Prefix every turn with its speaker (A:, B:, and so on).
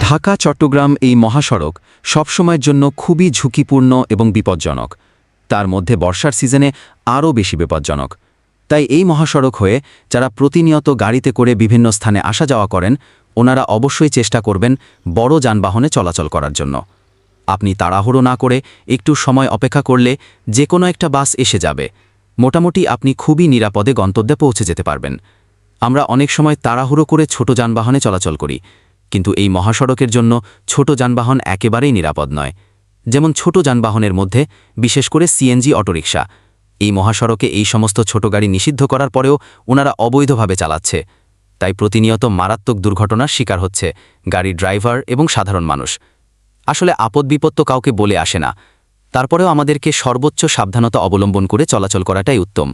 A: ঢাকা, চট্টগ্রাম এই মহাসড়ক সবসময়ের জন্য খুবই ঝুঁকিপূর্ণ এবং বিপজ্জনক। তার মধ্যে বর্ষার সিজনে আরও বেশি বিপজ্জনক। তাই এই মহাসড়ক হয়ে যারা প্রতিনিয়ত গাড়িতে করে বিভিন্ন স্থানে আসা যাওয়া করেন, ওনারা অবশ্যই চেষ্টা করবেন বড় যানবাহনে চলাচল করার জন্য। আপনি তাড়াহুড়ো না করে একটু সময় অপেক্ষা করলে যে কোনো একটা বাস এসে যাবে। মোটামুটি আপনি খুবই নিরাপদে গন্তব্যে পৌঁছে যেতে পারবেন। আমরা অনেক সময় তাড়াহুড়ো করে ছোট যানবাহনে চলাচল করি। কিন্তু এই মহাসড়কের জন্য ছোট যানবাহন একেবারেই নিরাপদ নয়। যেমন ছোট যানবাহনের মধ্যে, বিশেষ করে সিএনজি অটোরিকশা। এই মহাসড়কে এই সমস্ত ছোট গাড়ি নিষিদ্ধ করার পরেও ওনারা অবৈধভাবে চালাচ্ছে। তাই প্রতিনিয়ত মারাত্মক দুর্ঘটনার শিকার হচ্ছে গাড়ির ড্রাইভার এবং সাধারণ মানুষ। আসলে আপদ বিপদ তো কাউকে বলে আসে না। তারপরেও আমাদেরকে সর্বোচ্চ সাবধানতা অবলম্বন করে চলাচল করাটাই উত্তম।